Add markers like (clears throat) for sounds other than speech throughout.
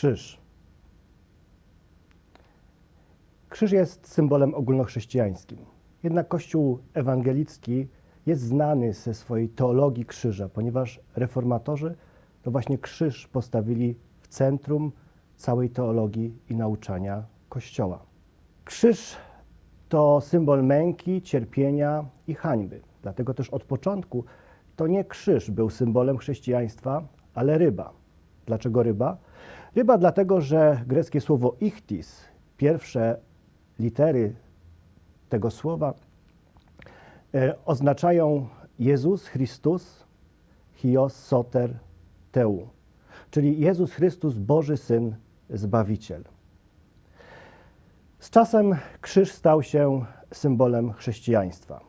Krzyż. Krzyż jest symbolem ogólnochrześcijańskim. Jednak Kościół ewangelicki jest znany ze swojej teologii krzyża, ponieważ reformatorzy to właśnie krzyż postawili w centrum całej teologii i nauczania Kościoła. Krzyż to symbol męki, cierpienia i hańby. Dlatego też od początku to nie krzyż był symbolem chrześcijaństwa, ale ryba. Dlaczego ryba? Ryba dlatego, że greckie słowo ichtis, pierwsze litery tego słowa e, oznaczają Jezus Chrystus, Hios Soter Teu, czyli Jezus Chrystus, Boży Syn, Zbawiciel. Z czasem krzyż stał się symbolem chrześcijaństwa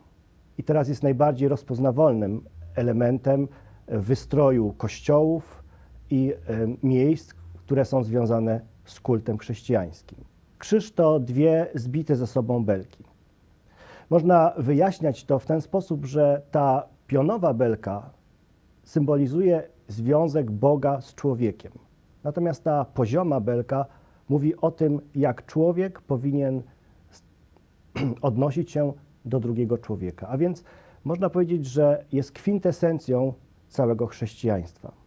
i teraz jest najbardziej rozpoznawalnym elementem wystroju kościołów i e, miejsc, które są związane z kultem chrześcijańskim. Krzyż to dwie zbite ze sobą belki. Można wyjaśniać to w ten sposób, że ta pionowa belka symbolizuje związek Boga z człowiekiem. Natomiast ta pozioma belka mówi o tym, jak człowiek powinien (clears throat) odnosić się do drugiego człowieka. A więc można powiedzieć, że jest kwintesencją całego chrześcijaństwa.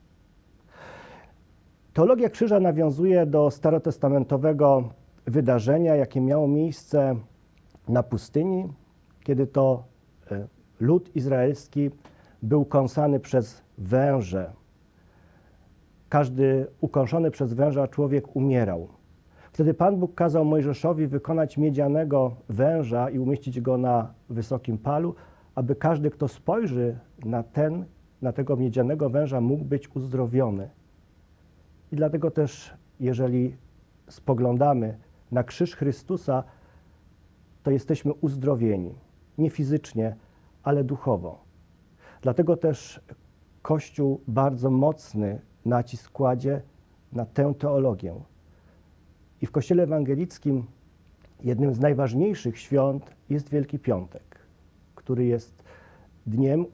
Teologia krzyża nawiązuje do starotestamentowego wydarzenia, jakie miało miejsce na pustyni, kiedy to e, lud izraelski był kąsany przez węże. Każdy ukąszony przez węża człowiek umierał. Wtedy Pan Bóg kazał Mojżeszowi wykonać miedzianego węża i umieścić go na wysokim palu, aby każdy, kto spojrzy na ten, na tego miedzianego węża, mógł być uzdrowiony. I dlatego też, jeżeli spoglądamy na krzyż Chrystusa, to jesteśmy uzdrowieni. Nie fizycznie, ale duchowo. Dlatego też Kościół bardzo mocny nacisk kładzie na tę teologię. I w Kościele Ewangelickim jednym z najważniejszych świąt jest Wielki Piątek, który jest dniem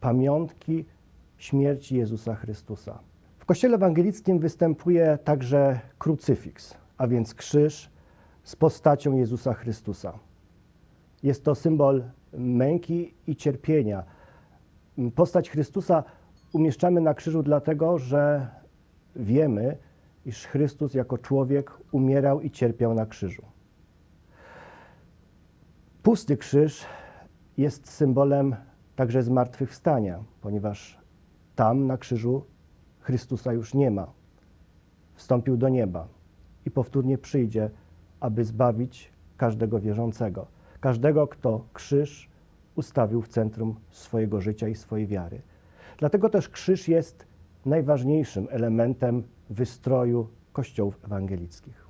pamiątki śmierci Jezusa Chrystusa. Kościele Ewangelickim występuje także krucyfiks, a więc krzyż z postacią Jezusa Chrystusa. Jest to symbol męki i cierpienia. Postać Chrystusa umieszczamy na krzyżu dlatego, że wiemy, iż Chrystus jako człowiek umierał i cierpiał na krzyżu. Pusty krzyż jest symbolem także zmartwychwstania, ponieważ tam na krzyżu Chrystusa już nie ma. Wstąpił do nieba i powtórnie przyjdzie, aby zbawić każdego wierzącego, każdego, kto krzyż ustawił w centrum swojego życia i swojej wiary. Dlatego też krzyż jest najważniejszym elementem wystroju kościołów ewangelickich.